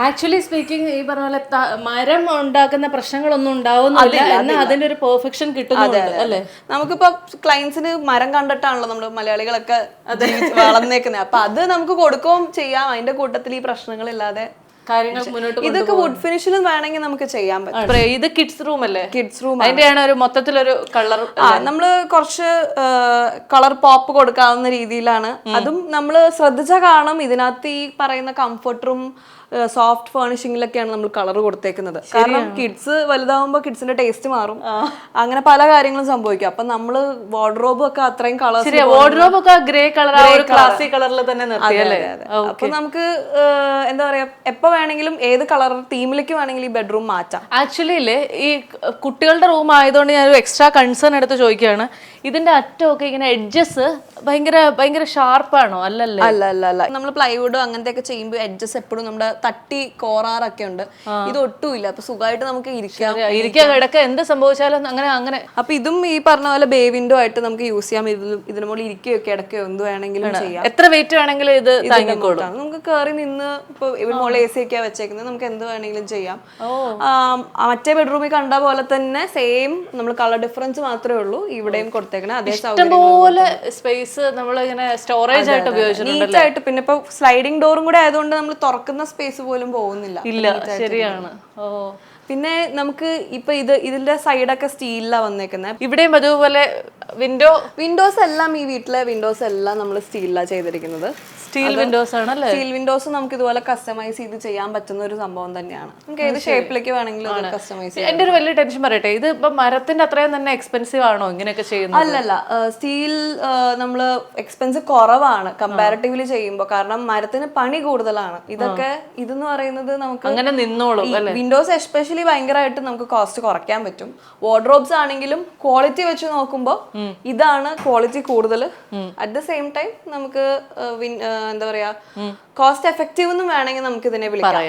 ആക്ച്വലി സ്പീക്കിംഗ് ഈ പറഞ്ഞ പോലെ മരം ഉണ്ടാക്കുന്ന പ്രശ്നങ്ങളൊന്നും ഉണ്ടാവുന്നില്ല എന്നാൽ അതിന്റെ ഒരു പെർഫെക്ഷൻ കിട്ടുന്നുണ്ട് അല്ലേ? നമുക്കിപ്പോ ക്ലയൻസിന് മരം കണ്ടിട്ടാണല്ലോ നമ്മൾ മലയാളികളൊക്കെ വളർന്നേക്കുന്നത് അപ്പൊ അത് നമുക്ക് കൊടുക്കുകയും ചെയ്യാം. അതിന്റെ കൂട്ടത്തിൽ ഈ പ്രശ്നങ്ങളില്ലാതെ കാര്യങ്ങൾ മുന്നോട്ട് ഇതൊക്കെ വുഡ് ഫിനിഷിലും വേണമെങ്കിൽ നമുക്ക് ചെയ്യാൻ പറ്റും. ഇത് കിഡ്സ് റൂം അല്ലേ? കിഡ്സ് റൂം അതിന്റെയാണ് ഒരു മൊത്തത്തിലൊരു കളർ ആ നമ്മൾ കുറച്ച് കളർ പോപ്പ് കൊടുക്കാവുന്ന രീതിയിലാണ്. അതും നമ്മൾ ശ്രദ്ധിച്ചാൽ കാണും. ഇതിനകത്ത് ഈ പറയുന്ന കംഫർട്ടറും സോഫ്റ്റ് ഫേണിഷിങ്ങിലൊക്കെയാണ് നമ്മൾ കളർ കൊടുത്തേക്കുന്നത്. കാരണം കിഡ്സ് വലുതാവുമ്പോൾ കിഡ്സിന്റെ ടേസ്റ്റ് മാറും. അങ്ങനെ പല കാര്യങ്ങളും സംഭവിക്കും. അപ്പൊ നമ്മൾ വാർഡ്രോബ് ഒക്കെ അത്രയും കളർ വാർഡ്രോബ് ഒക്കെ ഗ്രേ കളർ ക്ലാസിക് കളറിൽ തന്നെ അപ്പൊ നമുക്ക് എന്താ പറയാ എപ്പോ വേണമെങ്കിലും ഏത് കളർ തീമിലേക്ക് വേണമെങ്കിലും ഈ ബെഡ്റൂം മാറ്റാം. ആക്ച്വലി ഈ കുട്ടികളുടെ റൂം ആയതുകൊണ്ട് ഞാൻ ഒരു എക്സ്ട്രാ കൺസേൺ എടുത്ത് ചോദിക്കുകയാണ്. ഇതിന്റെ അറ്റമൊക്കെ ഇങ്ങനെ എഡ്ജസ് ഭയങ്കര ഭയങ്കര ഷാർപ്പാണോ അല്ലല്ലേ? അല്ല അല്ല അല്ല. നമ്മൾ പ്ലൈവുഡോ അങ്ങനത്തെ ഒക്കെ ചെയ്യുമ്പോൾ എഡ്ജസ് എപ്പോഴും നമ്മുടെ തട്ടി കോറാറൊക്കെ ഉണ്ട്. ഇത് ഒട്ടുമില്ല. അപ്പൊ സുഖമായിട്ട് നമുക്ക് ഇരിക്കാം. ഇരിക്കാൻ കിടക്ക. എന്ത് സംഭവിച്ചാലും അങ്ങനെ അങ്ങനെ. അപ്പൊ ഇതും ഈ പറഞ്ഞ പോലെ ബേ വിൻഡോ ആയിട്ട് നമുക്ക് യൂസ് ചെയ്യാം. ഇതിലും ഇതിനു മുകളിൽ ഇരിക്കുകയോ കിടക്കുകയോ എന്ത് വേണമെങ്കിലും ചെയ്യാം. എത്ര വെയിറ്റ് വേണമെങ്കിലും ഇത് താങ്ങിക്കോളും. നമുക്ക് കയറി നിന്ന് ഇപ്പൊ ഇവിടെ മുകളിൽ എ സി ഒക്കെയാ വെച്ചേക്കുന്നത്. നമുക്ക് എന്ത് വേണമെങ്കിലും ചെയ്യാം. മറ്റേ ബെഡ്റൂമിൽ കണ്ട പോലെ തന്നെ സെയിം നമ്മൾ കളർ ഡിഫറൻസ് മാത്രമേ ഉള്ളൂ. ഇവിടെയും കൊടുത്തേക്കണേ. അതേ ഇഷ്ടംപോലെ സ്പേസ് നമ്മൾ ഇങ്ങനെ സ്റ്റോറേജ് ആയിട്ട് ഉപയോഗിച്ചിട്ടുണ്ട് ആയിട്ട് പിന്നെ ഇപ്പൊ സ്ലൈഡിംഗ് ഡോറും കൂടെ ആയതുകൊണ്ട് നമ്മൾ തുറക്കുന്ന സ്പേസ് പോലും പോകുന്നില്ല. ഇല്ല ശരിയാണ്. ഓ. പിന്നെ നമുക്ക് ഇപ്പൊ ഇത് ഇതിന്റെ സൈഡൊക്കെ സ്റ്റീലിലാണ് വന്നേക്കുന്നത് ഇവിടെയും അതുപോലെ വിൻഡോ വിൻഡോസ് എല്ലാം ഈ വീട്ടിലെ വിൻഡോസ് എല്ലാം നമ്മൾ സ്റ്റീലിലാണ് ചെയ്തിരിക്കുന്നത്. സ്റ്റീൽ വിൻഡോസ് ആണ് അല്ലേ സ്റ്റീൽ വിൻഡോസ് നമുക്ക് ഇതുപോലെ കസ്റ്റമൈസ് ചെയ്ത് ചെയ്യാൻ പറ്റുന്ന ഒരു സംഭവം തന്നെയാണ്. നമുക്ക് ഏത് ഷേപ്പിലേക്ക് വേണമെങ്കിലും കസ്റ്റമൈസ് ചെയ്യാം. എന്റെ ഒരു വലിയ ടെൻഷൻ പറയട്ടെ. ഇത് ഇപ്പൊ മരത്തിന്റെ അത്രയും തന്നെ എക്സ്പെൻസീവ് ആണോ ഇങ്ങനെയൊക്കെ ചെയ്യുന്നത്? അല്ലല്ല. സ്റ്റീൽ നമ്മൾ എക്സ്പെൻസ് കുറവാണ് കമ്പാരിറ്റീവ്ലി ചെയ്യുമ്പോൾ കാരണം മരത്തിന് പണി കൂടുതലാണ്. ഇതൊക്കെ ഇതെന്ന് പറയുന്നത് നമുക്ക് അങ്ങനെ നിന്നോളും വിൻഡോസ് എസ്പെഷ്യലി ഭയങ്കരമായിട്ട് നമുക്ക് കോസ്റ്റ് കുറയ്ക്കാൻ പറ്റും. വാർഡ്രോബ്സ് ആണെങ്കിലും ക്വാളിറ്റി വെച്ച് നോക്കുമ്പോൾ ഇതാണ് ക്വാളിറ്റി കൂടുതൽ അറ്റ് ദ സെയിം ടൈം നമുക്ക് എന്താ പറയാ കോസ്റ്റ് എഫക്റ്റീവ് എന്നും വേണമെങ്കിൽ നമുക്ക് ഇതിനെ വിളിക്കാം.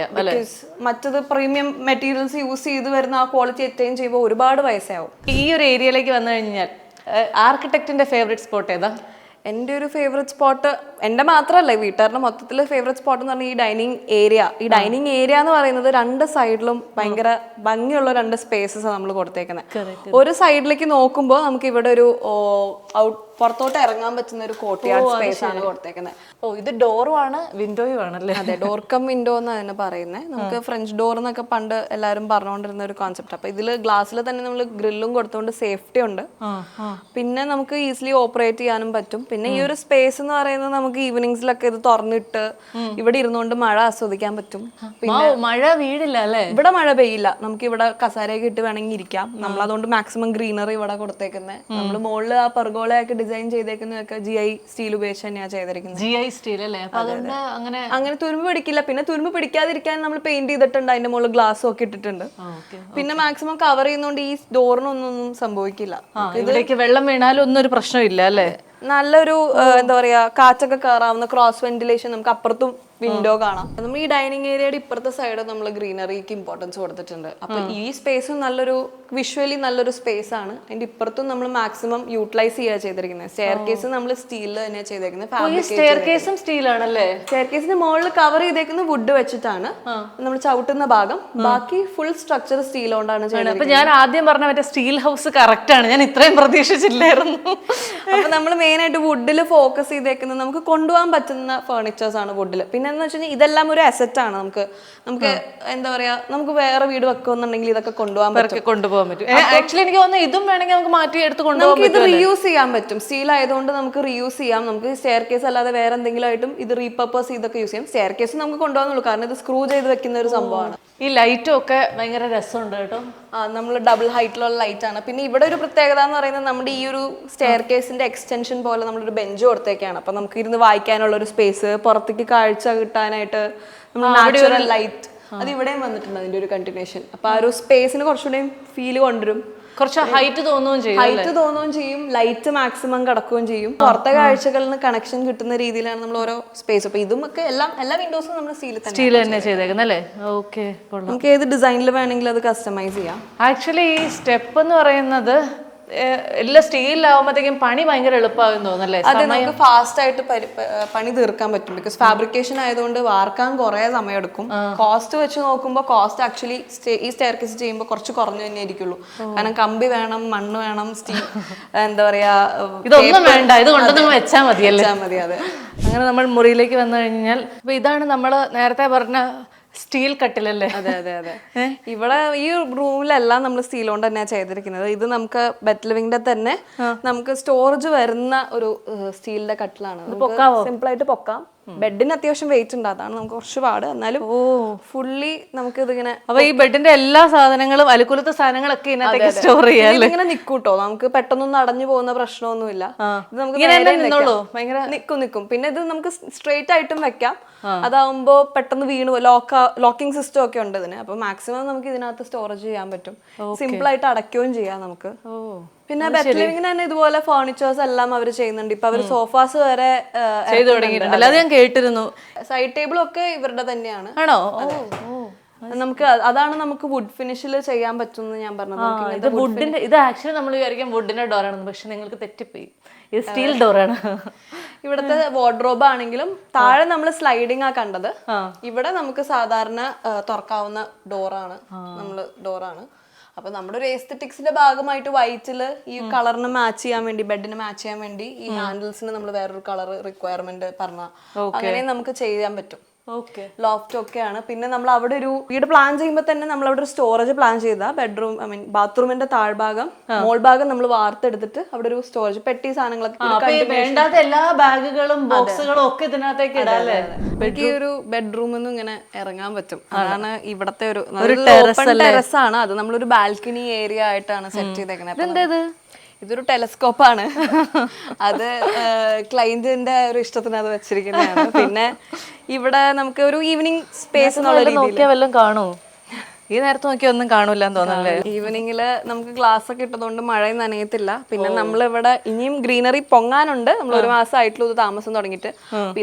മറ്റത് പ്രീമിയം മെറ്റീരിയൽസ് യൂസ് ചെയ്ത് വരുന്ന ആ ക്വാളിറ്റി അറ്റൈൻ ചെയ്യുമ്പോൾ ഒരുപാട് പൈസയാവും. ഈ ഒരു ഏരിയയിലേക്ക് വന്നു കഴിഞ്ഞാൽ ആർക്കിടെക്റ്റിന്റെ ഫേവറേറ്റ് സ്പോട്ട് ഏതാ? എന്റെ ഒരു ഫേവറേറ്റ് സ്പോട്ട് എന്റെ മാത്രമല്ല വീട്ടുകാരുടെ മൊത്തത്തിൽ ഫേവറേറ്റ് സ്പോട്ട് എന്ന് പറഞ്ഞാൽ ഈ ഡൈനിങ് ഏരിയ ഈ ഡൈനിങ് ഏരിയ എന്ന് പറയുന്നത് രണ്ട് സൈഡിലും ഭയങ്കര ഭംഗിയുള്ള രണ്ട് സ്പേസസ് ആണ് നമ്മൾ കൊടുത്തേക്കുന്നത് ഒരു സൈഡിലേക്ക് നോക്കുമ്പോൾ നമുക്ക് ഇവിടെ ഒരു ഔട്ട് പുറത്തോട്ട് ഇറങ്ങാൻ പറ്റുന്ന ഒരു കോർട്ട്യാർഡ് സ്പേസ് ആണ് കൊടുത്തേക്കുന്നത് ഓ ഇത് ഡോറും ആണ് വിൻഡോയും ആണല്ലേ അതെ ഡോർ കം വിൻഡോ എന്ന് തന്നെ പറയുന്നത് നമുക്ക് ഫ്രഞ്ച് ഡോർ എന്നൊക്കെ പണ്ട് എല്ലാവരും പറഞ്ഞുകൊണ്ടിരുന്ന ഒരു കോൺസെപ്റ്റ് അപ്പൊ ഇതിൽ ഗ്ലാസ്സിൽ തന്നെ നമ്മൾ ഗ്രില്ലും കൊടുത്തുകൊണ്ട് സേഫ്റ്റി ഉണ്ട്. പിന്നെ നമുക്ക് ഈസിലി ഓപ്പറേറ്റ് ചെയ്യാനും പറ്റും. പിന്നെ ഈ ഒരു സ്പേസ് എന്ന് പറയുന്നത് നമുക്ക് ഈവനിങ്സിലൊക്കെ ഇത് തുറന്നിട്ട് ഇവിടെ ഇരുന്നുകൊണ്ട് മഴ ആസ്വദിക്കാൻ പറ്റും. പിന്നെ മഴ വീടില്ല അല്ലേ? ഇവിടെ മഴ പെയ്യില്ല. നമുക്ക് ഇവിടെ കസാരയൊക്കെ ഇട്ട് വേണമെങ്കിൽ ഇരിക്കാം. നമ്മൾ അതുകൊണ്ട് മാക്സിമം ഗ്രീനറി ഇവിടെ കൊടുത്തേക്കുന്നത് നമ്മൾ മുകളിൽ ആ പെർഗോളയൊക്കെ ഡിസൈൻ ചെയ്തേക്കുന്നതൊക്കെ ജി ഐ സ്റ്റീൽ ഉപയോഗിച്ച് തന്നെയാണ് ചെയ്തിരിക്കുന്നത് ജി ഐ സ്റ്റീൽ അല്ലേ? അങ്ങനെ അങ്ങനെ തുരുമ്പ് പിടിക്കില്ല. പിന്നെ തുരുമ്പ് പിടിക്കാതിരിക്കാൻ നമ്മൾ പെയിന്റ് ചെയ്തിട്ടുണ്ട്. അതിന്റെ മുകളിൽ ഗ്ലാസ് ഒക്കെ ഇട്ടിട്ടുണ്ട്. പിന്നെ മാക്സിമം കവർ ചെയ്യുന്നതുകൊണ്ട് ഈ ഡോറിനൊന്നും സംഭവിക്കില്ല. ഇതിലേക്ക് വെള്ളം വീണാലും ഒന്നും ഒരു പ്രശ്നമില്ല അല്ലേ? നല്ലൊരു എന്താ പറയാ കാറ്റൊക്കെ കയറാവുന്ന ക്രോസ് വെന്റിലേഷൻ നമുക്ക് അപ്പുറത്തും വിൻഡോ കാണാം. നമ്മൾ ഈ ഡൈനിങ് ഏരിയയുടെ ഇപ്പുറത്തെ സൈഡ് നമ്മൾ ഗ്രീനറിക്ക് ഇമ്പോർട്ടൻസ് കൊടുത്തിട്ടുണ്ട്. അപ്പൊ ഈ സ്പേസും നല്ലൊരു വിഷ്വലി നല്ലൊരു സ്പേസ് ആണ്. അതിന്റെ ഇപ്പുറത്തും നമ്മൾ മാക്സിമം യൂട്ടിലൈസ് ചെയ്യാ ചെയ്തിരിക്കുന്നത് സ്റ്റെയർ കേസ് നമ്മൾ സ്റ്റീലിൽ തന്നെയാണ് ചെയ്തേക്കുന്നത് സ്റ്റെയർ കേസും സ്റ്റീലാണല്ലേ സ്റ്റെയർ കേസിന്റെ മുകളിൽ കവർ ചെയ്തേക്കുന്നത് വുഡ് വെച്ചിട്ടാണ് നമ്മൾ ചവിട്ടുന്ന ഭാഗം. ബാക്കി ഫുൾ സ്ട്രക്ചർ സ്റ്റീൽ കൊണ്ടാണ് ചെയ്യുന്നത് അപ്പൊ ഞാൻ ആദ്യം പറഞ്ഞ മറ്റേ സ്റ്റീൽ ഹൗസ് കറക്റ്റ് ആണ്. ഞാൻ ഇത്രയും പ്രതീക്ഷിച്ചില്ലായിരുന്നു. അപ്പൊ നമ്മൾ മെയിൻ ആയിട്ട് വുഡിൽ ഫോക്കസ് ചെയ്തേക്കുന്നത് നമുക്ക് കൊണ്ടുപോകാൻ പറ്റുന്ന ഫേർണിച്ചേഴ്സ് ആണ് വുഡിൽ പിന്നെ എന്ന് വെച്ച് കഴിഞ്ഞാൽ ഇതെല്ലാം ഒരു അസറ്റാണ് നമുക്ക് നമുക്ക് എന്താ പറയാ നമുക്ക് വേറെ വീട് വെക്കുന്നുണ്ടെങ്കിൽ ഇതൊക്കെ കൊണ്ടുപോകാൻ പറ്റും. കൊണ്ടുപോകാൻ പറ്റും. ആക്ച്വലി എനിക്ക് തോന്നുന്നു ഇതും വേണമെങ്കിൽ നമുക്ക് മാറ്റി എടുത്ത് കൊണ്ടുപോകാം ഇത് റീയൂസ് ചെയ്യാൻ പറ്റും. സ്റ്റീൽ ആയതുകൊണ്ട് നമുക്ക് റീയൂസ് ചെയ്യാം. നമുക്ക് സ്റ്റെയർ കേസ് അല്ലാതെ വേറെ എന്തെങ്കിലും ആയിട്ടും ഇത് റീപർപ്പസ് ചെയ്തൊക്കെ യൂസ് ചെയ്യാം. സ്റ്റെയർ കേസ് നമുക്ക് കൊണ്ടുപോകാന്നുള്ളൂ കാരണം ഇത് സ്ക്രൂ ചെയ്ത് വെക്കുന്ന ഒരു സംഭവമാണ്. ഈ ലൈറ്റും ഒക്കെ ഭയങ്കര രസമുണ്ട് കേട്ടോ. നമ്മൾ ഡബിൾ ഹൈറ്റിലുള്ള ലൈറ്റ് ആണ്. പിന്നെ ഇവിടെ ഒരു പ്രത്യേകത എന്ന് പറയുന്നത് നമ്മുടെ ഈ ഒരു സ്റ്റെയർ കേസിന്റെ എക്സ്റ്റൻഷൻ പോലെ നമ്മളൊരു ബെഞ്ച് കൊടുത്തേക്കാണ്. അപ്പൊ നമുക്ക് ഇരുന്ന് വായിക്കാനുള്ള ഒരു സ്പേസ് പുറത്തേക്ക് കാഴ്ച കിട്ടാനായിട്ട് നാച്ചുറൽ ലൈറ്റ് അത് ഇവിടെയും വന്നിട്ടുണ്ട് അതിന്റെ ഒരു കണ്ടിന്യൂഷൻ അപ്പൊ ആ ഒരു സ്പേസിന് കുറച്ചുകൂടെയും ഫീൽ കൊണ്ടുവരും. കുറച്ച് ഹൈറ്റ് തോന്നുകയും ചെയ്യും ഹൈറ്റ് തോന്നുകയും ചെയ്യും ലൈറ്റ് മാക്സിമം കിടക്കുകയും ചെയ്യും. പുറത്തെ കാഴ്ചകളിൽ നിന്ന് കണക്ഷൻ കിട്ടുന്ന രീതിയിലാണ് നമ്മൾ ഓരോ സ്പേസ് അപ്പൊ ഇതും ഒക്കെ എല്ലാം എല്ലാ വിൻഡോസും നമ്മൾ സ്റ്റീൽ സ്റ്റീൽ തന്നെ ചെയ്തേക്കുന്നത് അല്ലേ? ഓക്കെ നമുക്ക് ഏത് ഡിസൈനിൽ വേണമെങ്കിലും അത് കസ്റ്റമൈസ് ചെയ്യാം. ആക്ച്വലി ഈ സ്റ്റെപ്പ് എന്ന് പറയുന്നത് എല്ലാം സ്റ്റീലിലാവുമ്പോഴത്തേക്കും പണി ഭയങ്കര എളുപ്പമാകും തോന്നല്ലേ അതെ നമുക്ക് ഫാസ്റ്റ് ആയിട്ട് പണി തീർക്കാൻ പറ്റും. ബിക്കോസ് ഫാബ്രിക്കേഷൻ ആയതുകൊണ്ട് വാർക്കാൻ കുറേ സമയം എടുക്കും കോസ്റ്റ് വെച്ച് നോക്കുമ്പോൾ കോസ്റ്റ് ആക്ച്വലി ഈ സ്റ്റെയർ കേസ് ചെയ്യുമ്പോൾ കുറച്ച് കുറഞ്ഞു തന്നെ ആയിരിക്കുള്ളൂ കാരണം കമ്പി വേണം മണ്ണ് വേണം സ്റ്റീൽ എന്താ പറയാ ഇതൊന്നും വേണ്ട. ഇത് വെച്ചാൽ മതിയല്ലേ? വെച്ചാ മതി അതെ. അങ്ങനെ നമ്മൾ മുറിയിലേക്ക് വന്നു കഴിഞ്ഞാൽ ഇപ്പൊ ഇതാണ് നമ്മൾ നേരത്തെ പറഞ്ഞ സ്റ്റീൽ കട്ടിലല്ലേ? അതെ അതെ അതെ. ഇവിടെ ഈ റൂമിലെല്ലാം നമ്മൾ സ്റ്റീൽ കൊണ്ട് തന്നെയാണ് ചെയ്തിരിക്കുന്നത്. ഇത് നമുക്ക് ബെറ്റ് ലിവിങ്ങിന്റെ തന്നെ നമുക്ക് സ്റ്റോറേജ് വരുന്ന ഒരു സ്റ്റീലിന്റെ കട്ടിലാണ്. സിമ്പിൾ ആയിട്ട് പൊക്കാം. ബെഡിന് അത്യാവശ്യം വെയിറ്റ് ഉണ്ട്. അതാണ് നമുക്ക് കുറച്ച് പാട്. എന്നാലും ഫുള്ളി നമുക്ക് ഇതിങ്ങനെ അപ്പൊ ഈ ബെഡിന്റെ എല്ലാ സാധനങ്ങളും അലുക്കുലത്തെ സാധനങ്ങളൊക്കെ ഇതിനകത്തേക്ക് സ്റ്റോർ ചെയ്യാം ഇങ്ങനെ നിൽക്കൂട്ടോ നിക്കൂട്ടോ നമുക്ക് പെട്ടെന്നൊന്നും അടഞ്ഞു പോകുന്ന പ്രശ്നമൊന്നുമില്ല. ഇത് നമുക്ക്? നിക്കും നിക്കും. പിന്നെ ഇത് നമുക്ക് സ്ട്രെയിറ്റ് ആയിട്ടും വെക്കാം. അതാവുമ്പോ പെട്ടെന്ന് വീണു ലോക്ക് ലോക്കിംഗ് സിസ്റ്റം ഒക്കെ ഉണ്ട് ഇതിന്. അപ്പൊ മാക്സിമം നമുക്ക് ഇതിനകത്ത് സ്റ്റോറേജ് ചെയ്യാൻ പറ്റും. സിമ്പിൾ ആയിട്ട് അടയ്ക്കുകയും ചെയ്യാം നമുക്ക്. ഓ. പിന്നെ ബെറ്റ് ലിവിങ്ങിന് തന്നെ ഇതുപോലെ ഫേർണിച്ചേഴ്സ് എല്ലാം അവർ ചെയ്യുന്നുണ്ട്. ഇപ്പൊ അവർ സോഫാസ് വരെ ചെയ്തു തുടങ്ങിയിട്ടുണ്ട്. ഞാൻ കേട്ടിരുന്നു. സൈഡ് ടേബിൾ ഒക്കെ ഇവരുടെ തന്നെയാണ്. ആണോ? നമുക്ക് അതാണ് നമുക്ക് വുഡ് ഫിനിഷിൽ ചെയ്യാൻ പറ്റും ഞാൻ പറഞ്ഞത്. ഇത് വുഡിന്റെ ഇത് ആക്ച്വലി നമ്മൾ വിചാരിക്കും വുഡിന്റെ ഡോറാണെന്ന് പക്ഷെ നിങ്ങൾക്ക് തെറ്റിപ്പോയി. ഇത് സ്റ്റീൽ ഡോറാണ് ഇവിടുത്തെ വാർഡ്രോബ് ആണെങ്കിലും താഴെ നമ്മൾ സ്ലൈഡിങ് ആ കണ്ടത്. ഇവിടെ നമുക്ക് സാധാരണ തുറക്കാവുന്ന ഡോറാണ് നമ്മൾ ഡോറാണ് അപ്പൊ നമ്മുടെ ഒരു എസ്തറ്റിക്സിന്റെ ഭാഗമായിട്ട് വൈറ്റിൽ ഈ കളറിന് മാച്ച് ചെയ്യാൻ വേണ്ടി ബെഡിന് മാച്ച് ചെയ്യാൻ വേണ്ടി ഈ ഹാൻഡിൽസിന് നമ്മൾ വേറൊരു കളർ റിക്വയർമെന്റ് പറഞ്ഞ. അങ്ങനെ നമുക്ക് ചെയ്യാൻ പറ്റും. ലോഫ്റ്റ് ഒക്കെയാണ്. പിന്നെ നമ്മൾ അവിടെ ഒരു വീട് പ്ലാൻ ചെയ്യുമ്പോൾ തന്നെ നമ്മൾ അവിടെ ഒരു സ്റ്റോറേജ് പ്ലാൻ ചെയ്ത. ബെഡ്റൂം ഐ മീൻ ബാത്റൂമിന്റെ താഴ്ഭാഗം മോൾ ഭാഗം നമ്മൾ വാർത്തെടുത്തിട്ട് അവിടെ ഒരു സ്റ്റോറേജ് പെട്ടി സാധനങ്ങളൊക്കെ വേണ്ടാത്ത എല്ലാ ബാഗുകളും ബോക്സുകളും ഒക്കെ ഇതിനകത്തേക്ക് ഇടാല്ലേ? എനിക്ക് ഈ ഒരു ബെഡ്റൂമിൽ നിന്ന് ഇങ്ങനെ ഇറങ്ങാൻ പറ്റും. അതാണ് ഇവിടത്തെ ഒരു ടെറസ് ആണ്. അത് നമ്മളൊരു ബാൽക്കണി ഏരിയ ആയിട്ടാണ് സെറ്റ് ചെയ്തേക്കുന്നത് ഇതൊരു ടെലസ്കോപ്പാണ്. അത് ക്ലൈന്റിന്റെ ഒരു ഇഷ്ടത്തിന് അത് വെച്ചിരിക്കുന്നതാണ്. പിന്നെ ഇവിടെ നമുക്ക് ഒരു ഈവനിങ് സ്പേസ് നോക്കിയാൽ വല്ലതും കാണൂ ഈ നേരത്തെ നോക്കി ഒന്നും കാണൂല തോന്നല്ലേ ഈവനിങ്ങിൽ നമുക്ക് ഗ്ലാസ് ഒക്കെ ഇട്ടതുകൊണ്ട് മഴയും നനയത്തില്ല. പിന്നെ നമ്മൾ ഇവിടെ ഇനിയും ഗ്രീനറി പൊങ്ങാനുണ്ട്. നമ്മൾ ഒരു മാസം ആയിട്ടുള്ളൂ ഇത് താമസം തുടങ്ങിയിട്ട്.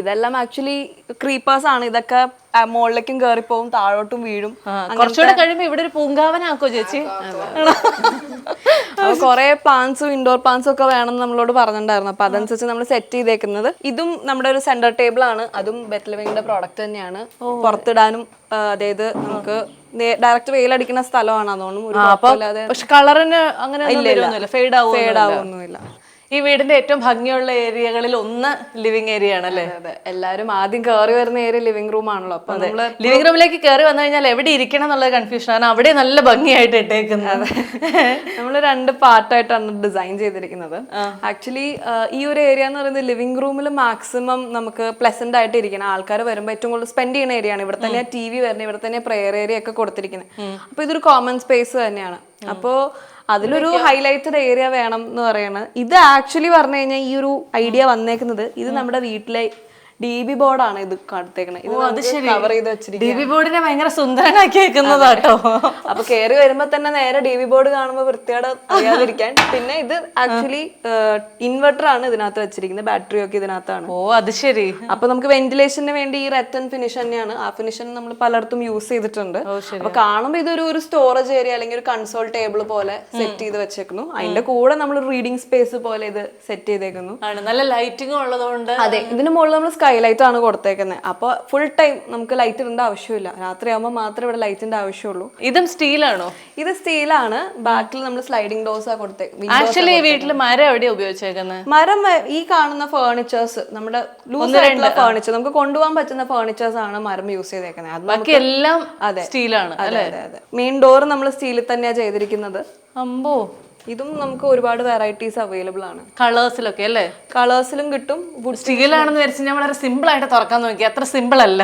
ഇതെല്ലാം ആക്ച്വലി ക്രീപ്പേഴ്സ് ആണ്. ഇതൊക്കെ കേറി കയറിപ്പോവും താഴോട്ടും വീഴും. കുറച്ചുകൂടെ കഴിയുമ്പോ ഇവിടെ ഒരു പൂങ്കാവനാക്കോ ചേച്ചി? കുറെ പ്ലാന്റ്സും ഇൻഡോർ പ്ലാന്റ്സും ഒക്കെ വേണമെന്ന് നമ്മളോട് പറഞ്ഞിട്ടുണ്ടായിരുന്നു. അപ്പൊ അതനുസരിച്ച് നമ്മൾ സെറ്റ് ചെയ്തേക്കുന്നത്. ഇതും നമ്മുടെ ഒരു സെന്റർ ടേബിൾ ആണ്. അതും ബെറ്റ് പ്രോഡക്റ്റ് തന്നെയാണ്. പുറത്തിടാനും അതായത് നമുക്ക് ഡയറക്റ്റ് വെയിലടിക്കുന്ന സ്ഥലമാണ്. അതുകൊണ്ടും ഒരു പക്ഷെ കളറിന് അങ്ങനെ ഫേഡ് ആവുമൊന്നുമില്ല ഈ വീടിന്റെ ഏറ്റവും ഭംഗിയുള്ള ഏരിയകളിൽ ഒന്ന് ലിവിംഗ് ഏരിയ ആണല്ലേ? എല്ലാരും ആദ്യം കയറി വരുന്ന ഏരിയ ലിവിംഗ് റൂം ആണല്ലോ. അപ്പൊ നമ്മൾ ലിവിംഗ് റൂമിലേക്ക് കയറി വന്നു കഴിഞ്ഞാൽ എവിടെ ഇരിക്കണം എന്നുള്ള കൺഫ്യൂഷൻ ആണ്. അവിടെ നല്ല ഭംഗിയായിട്ട് ഇട്ടേക്കുന്നത്. നമ്മൾ രണ്ട് പാർട്ടായിട്ടാണ് ഡിസൈൻ ചെയ്തിരിക്കുന്നത്. ആക്ച്വലി ഈ ഒരു ഏരിയ എന്ന് പറയുന്നത് ലിവിംഗ് റൂമിൽ മാക്സിമം നമുക്ക് പ്ലസന്റ് ആയിട്ട് ഇരിക്കണം. ആൾക്കാർ വരുമ്പോൾ ഏറ്റവും കൂടുതൽ സ്പെൻഡ് ചെയ്യുന്ന ഏരിയ ആണ്. ഇവിടെ തന്നെ ടി വി വരുന്നത് ഇവിടെ തന്നെ പ്രെയർ ഏരിയ ഒക്കെ കൊടുത്തിരിക്കുന്നത്. അപ്പൊ ഇതൊരു കോമൺ സ്പേസ് തന്നെയാണ്. അപ്പോ അതിലൊരു ഹൈലൈറ്റഡ് ഏരിയ വേണം എന്ന് പറയുന്നത് ഇത് ആക്ച്വലി പറഞ്ഞു കഴിഞ്ഞാൽ ഈ ഒരു ഐഡിയ വന്നേക്കുന്നത് ഇത് നമ്മുടെ വീട്ടിലെ ഡി ബി ബോർഡാണ് ഇത് കടത്തേക്കണേ ഇത് കവർ ചെയ്ത് വെച്ചിരിക്കുന്നത് ഡി ബി ബോർഡിനെ ഭയങ്കര സുന്ദരനാക്കി വെക്കുന്നതാട്ടോ അപ്പൊ കയറി വരുമ്പോ തന്നെ നേരെ ഡി ബി ബോർഡ് കാണുമ്പോൾ വൃത്തിയോടെ അറിയാതിരിക്കാൻ. പിന്നെ ഇത് ആക്ച്വലി ഇൻവെർട്ടർ ആണ് ഇതിനകത്ത് വെച്ചിരിക്കുന്നത്. ബാറ്ററി ഒക്കെ ഇതിനകത്താണ്. ഓ അത് ശരി. അപ്പൊ നമുക്ക് വെന്റിലേഷന് വേണ്ടി ഈ റെറ്റൻ ഫിനിഷ് തന്നെയാണ്. ആ ഫിനിഷൻ നമ്മൾ പലയിടത്തും യൂസ് ചെയ്തിട്ടുണ്ട്. അപ്പൊ കാണുമ്പോൾ ഇതൊരു ഒരു സ്റ്റോറേജ് ഏരിയ അല്ലെങ്കിൽ ഒരു കൺസോൾ ടേബിൾ പോലെ സെറ്റ് ചെയ്ത് വെച്ചേക്കുന്നു. അതിന്റെ കൂടെ നമ്മൾ റീഡിംഗ് സ്പേസ് പോലെ ഇത് സെറ്റ് ചെയ്തേക്കുന്നു. നല്ല ലൈറ്റിംഗ് ഉള്ളതുകൊണ്ട് അതെ. ഇതിന് മുകളിൽ നമ്മൾ സ്കൈലൈറ്റ് ആണ് കൊടുത്തേക്കുന്നത് അപ്പോൾ ഫുൾ ടൈം നമുക്ക് ലൈറ്റ് ഇടേണ്ട ആവശ്യമില്ല. രാത്രിയാകുമ്പോൾ മാത്രമേ ഇവിടെ ലൈറ്റിന്റെ ആവശ്യമുള്ളൂ. ഇതും സ്റ്റീലാണോ ഇത് സ്റ്റീലാണ് ബാക്കിൽ നമ്മൾ സ്ലൈഡിംഗ് ഡോസ് ആ കൊടുത്തേക്കുന്നത് ആക്ച്വലി വീട്ടിൽ മരം എവിടെയാ ഉപയോഗിച്ചേക്കുന്നത് മരം ഈ കാണുന്ന ഫേർണിച്ചേഴ്സ് നമ്മുടെ ലൂസ് ആയിട്ടുള്ള ഫേർണിച്ചർ നമുക്ക് കൊണ്ടുപോകാൻ പറ്റുന്ന ഫേർണിച്ചേഴ്സ് ആണ് മരം യൂസ് ചെയ്തേക്കുന്നത് അത് ബാക്കി എല്ലാം സ്റ്റീലാണ് അതെ അതെ അതെ. മെയിൻ ഡോർ നമ്മൾ സ്റ്റീലിൽ തന്നെയാണ് ചെയ്തിരിക്കുന്നത്. അമ്പോ. ഇതും നമുക്ക് ഒരുപാട് വെറൈറ്റീസ് അവൈലബിൾ ആണ്. കളേഴ്സിലൊക്കെ അല്ലേ? കളേഴ്സിലും കിട്ടും സ്റ്റീലാണെന്ന് വെച്ച് ഞാൻ വളരെ സിമ്പിൾ ആയിട്ട് തുറക്കാൻ നോക്കി. അത്ര സിമ്പിൾ അല്ല.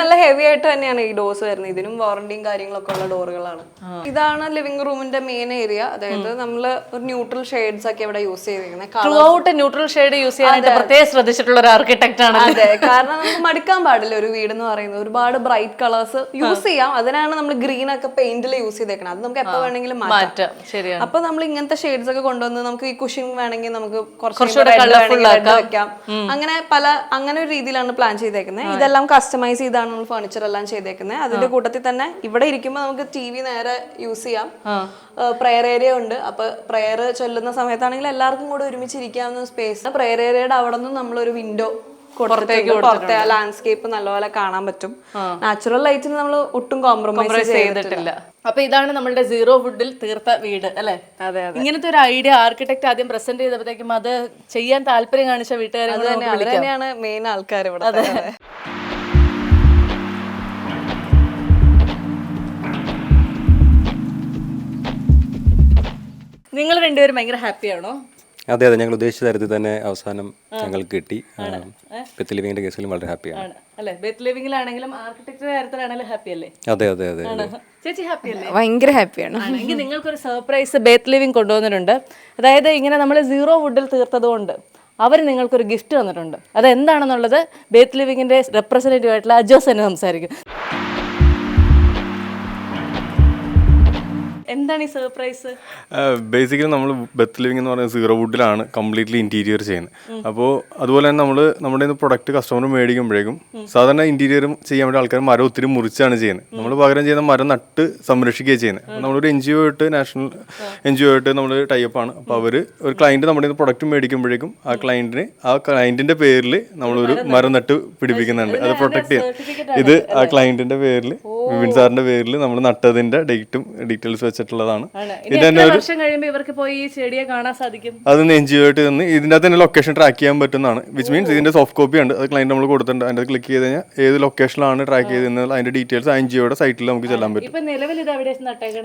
നല്ല ഹെവി ആയിട്ട് തന്നെയാണ് ഈ ഡോസ് വരുന്നത്. ഇതിനും വാറണ്ടിയും കാര്യങ്ങളൊക്കെ ഉള്ള ഡോറുകളാണ് ഇതാണ് ലിവിംഗ് റൂമിന്റെ മെയിൻ ഏരിയ അതായത് നമ്മൾ ഒരു ന്യൂട്രൽ ഷെയ്ഡ്സ് ഒക്കെ ഇവിടെ യൂസ് ചെയ്തിരിക്കുന്നത് ത്രൂ ന്യൂട്രൽ ഷെയ്ഡ് യൂസ് ചെയ്യാനായിട്ട് പ്രത്യേകം ശ്രദ്ധിച്ചിട്ടുള്ള ഒരു ആർക്കിടെക്ട് ആണ്. അതെ. കാരണം നമുക്ക് മടുക്കാൻ പാടില്ല ഒരു വീട് എന്ന് പറയുന്നത്. ഒരുപാട് ബ്രൈറ്റ് കളേഴ്സ് യൂസ് ചെയ്യാം. അതിനാണ് നമ്മൾ ഗ്രീൻ ഒക്കെ പെയിന്റിൽ യൂസ് ചെയ്തേക്കണം. അത് നമുക്ക് എപ്പോ വേണമെങ്കിലും മാറ്റാം. മാറ്റം. ശരിയാണ്. അപ്പൊ നമ്മൾ ഇങ്ങനത്തെ ഷെയ്ഡ്സ് ഒക്കെ കൊണ്ടുവന്ന് നമുക്ക് ഈ കുഷിൻ വേണമെങ്കിൽ നമുക്ക് കുറച്ചുകൂടെ. വെക്കാം. അങ്ങനെ പല അങ്ങനെ ഒരു രീതിയിലാണ് പ്ലാൻ ചെയ്തേക്കുന്നത് ഇതെല്ലാം കസ്റ്റമൈസ് ചെയ്താണ് നമ്മൾ ഫർണിച്ചർ എല്ലാം ചെയ്തേക്കുന്നത് അതിന്റെ കൂട്ടത്തിൽ തന്നെ ഇവിടെ ഇരിക്കുമ്പോൾ നമുക്ക് ടി വി നേരെ യൂസ് ചെയ്യാം. പ്രെയർ ഏരിയ ഉണ്ട്. അപ്പൊ പ്രെയർ ചൊല്ലുന്ന സമയത്താണെങ്കിൽ എല്ലാവർക്കും കൂടെ ഒരുമിച്ച് ഇരിക്കാവുന്ന സ്പേസ് പ്രെയർ ഏരിയയുടെ അവിടെ നിന്നും നമ്മളൊരു വിൻഡോ കൊടുത്തേക്ക് പുറത്തെ ലാൻഡ്സ്കേപ്പ് നല്ലപോലെ കാണാൻ പറ്റും. നാച്ചുറൽ ലൈറ്റിന് നമ്മൾ ഒട്ടും കോംപ്രമൈസ് ചെയ്തിട്ടില്ല. അപ്പൊ ഇതാണ് നമ്മുടെ സീറോ വുഡിൽ തീർത്ത വീട് അല്ലെ? അതെ ഇങ്ങനത്തെ ഒരു ഐഡിയ ആർക്കിടെക്ട് ആദ്യം പ്രസന്റ് ചെയ്തപ്പോഴത്തേക്കും അത് ചെയ്യാൻ താല്പര്യം കാണിച്ച വീട്ടുകാരെ അത് കൂടെ തന്നെ തന്നെയാണ് മെയിൻ ആൾക്കാർ ഇവിടെ. അതെ. നിങ്ങൾ രണ്ടുപേരും ഭയങ്കര ഹാപ്പിയാണോ അതെ അതെ. ഞങ്ങൾ ഉദ്ദേശിച്ച തരത്തിൽ തന്നെ അവസാനം ഞങ്ങൾക്ക് കിട്ടി. ബെത്ത് ലിവിങ്ങിന്റെ കേസിലും വളരെ ഹാപ്പിയാണ് അല്ലേ? ബെത്ത് ലിവിംഗിലാണെങ്കിലും ആർക്കിടെക്ചർ കാര്യത്തിലാണെങ്കിലും ഹാപ്പി അല്ലേ? അതെ അതെ അതെ ചേച്ചി ഹാപ്പി അല്ലേ? ഭയങ്കര ഹാപ്പിയാണ് എങ്കിൽ നിങ്ങൾക്കൊരു സർപ്രൈസ് ബെത്ത് ലിവിംഗ് കൊണ്ടുവന്നിട്ടുണ്ട്. അതായത് ഇങ്ങനെ നമ്മൾ സീറോ വുഡിൽ തീർത്തതുകൊണ്ട് അവർ നിങ്ങൾക്കൊരു ഗിഫ്റ്റ് തന്നിട്ടുണ്ട്. അത് എന്താണെന്നുള്ളത് ബേത്ത് ലിവിങ്ങിന്റെ റെപ്രസെന്റേറ്റീവ് ആയിട്ടുള്ള അജോസ് തന്നെ സംസാരിക്കും. എന്താണ് ഈ സർപ്രൈസ് ബേസിക്കലി നമ്മൾ ബെത്ത് ലിവിംഗ് എന്ന് പറയുന്നത് സീറോ വുഡിലാണ് കംപ്ലീറ്റ്ലി ഇന്റീരിയർ ചെയ്യുന്നത്. അപ്പോൾ അതുപോലെ തന്നെ നമ്മൾ നമ്മുടെ പ്രൊഡക്റ്റ് കസ്റ്റമർ മേടിക്കുമ്പോഴേക്കും സാധാരണ ഇന്റീരിയറും ചെയ്യാൻ വേണ്ടി ആൾക്കാർ മരം ഒത്തിരി മുറിച്ചാണ് ചെയ്യുന്നത്. നമ്മൾ പകരം ചെയ്യുന്ന മരം നട്ട് സംരക്ഷിക്കുകയാണ് ചെയ്യുന്നത്. നമ്മളൊരു എൻ ജി ഒ ആയിട്ട് നാഷണൽ എൻ ജി ഒ ആയിട്ട് നമ്മൾ ടൈപ്പ് ആണ്. അപ്പോൾ അവർ ഒരു ക്ലയന്റ് നമ്മുടെ പ്രൊഡക്റ്റ് മേടിക്കുമ്പോഴേക്കും ആ ക്ലയന്റിന് ആ ക്ലയന്റിന്റെ പേരിൽ നമ്മളൊരു മരം നട്ട് പിടിപ്പിക്കുന്നുണ്ട്. അത് പ്രൊട്ടക്ട് ചെയ്യാൻ ഇത് ആ ക്ലയന്റിന്റെ പേരിൽ വിപിൻ സാറിന്റെ പേരിൽ നമ്മൾ നട്ടതിന്റെ ഡേറ്റും ഡീറ്റെയിൽസ് വെച്ചിട്ടുള്ളതാണ്. എത്ര വർഷം കഴിയുമ്പോൾ ഇവർക്ക് പോയി ഈ ചെടിയെ കാണാൻ സാധിക്കും? എൻ ജി ഒ ആയിട്ട് നിന്ന് ഇതിന്റെ അകത്ത് തന്നെ ലൊക്കേഷൻ ട്രാക്ക് ചെയ്യാൻ പറ്റുന്നതാണ്. വിച്ച് മീൻസ് ഇതിന്റെ സോഫ്റ്റ് കോപ്പി ഉണ്ട്. അത് ക്ലൈന്റ് നമ്മൾ കൊടുത്തിട്ടുണ്ട്. അതിന്റെ ക്ലിക്ക് ചെയ്ത് കഴിഞ്ഞാൽ ഏത് ലൊക്കേഷനിലാണ് ട്രാക്ക് ചെയ്തിരുന്നത് അതിന്റെ ഡീറ്റെയിൽസ് എൻ ജി ഒയുടെ സൈറ്റിൽ നമുക്ക് ചെല്ലാൻ പറ്റും.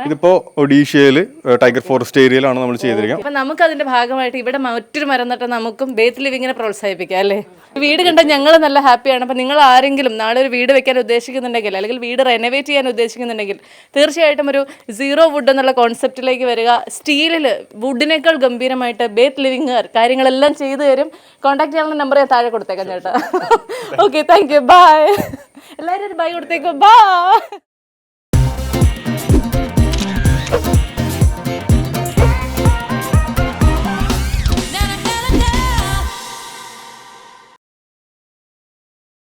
ഇതിപ്പോ ഒഡീഷയിൽ ടൈഗർ ഫോറസ്റ്റ് ഏരിയയിലാണ് നമ്മൾ ചെയ്തിരിക്കുന്നത്. അപ്പൊ നമുക്ക് അതിന്റെ ഭാഗമായിട്ട് ഇവിടെ മറ്റൊരു മരം നട്ട നമുക്കും ബേത്ത് ലിവിങ്ങിനെ പ്രോത്സാഹിപ്പിക്കാം അല്ലേ? വീട് കണ്ട ഞങ്ങൾ നല്ല ഹാപ്പിയാണ് അപ്പൊ നിങ്ങൾ ആരെങ്കിലും നാളെ ഒരു വീട് വെക്കാൻ ഉദ്ദേശിക്കുന്നുണ്ടെങ്കിൽ അല്ലെങ്കിൽ വീട് റെനോവേറ്റ് ചെയ്യാൻ ഉദ്ദേശിക്കുന്നുണ്ടെങ്കിൽ തീർച്ചയായിട്ടും ഒരു സീറോ വുഡ് വുഡ് എന്നുള്ള കോൺസെപ്റ്റിലേക്ക് വരിക. സ്റ്റീലിൽ വുഡിനേക്കാൾ ഗംഭീരമായിട്ട് ബേത്ത് ലിവിങ് കാര്യങ്ങളെല്ലാം ചെയ്തു തരും. കോൺടാക്ട് ചെയ്യാൻ നമ്പർ ഞാൻ താഴെ കൊടുത്തേക്കാം ചേട്ടാ. ഓക്കെ താങ്ക് യു ബായ് എല്ലാവരും ഒരു ബൈ കൊടുത്തേക്കും. ബാ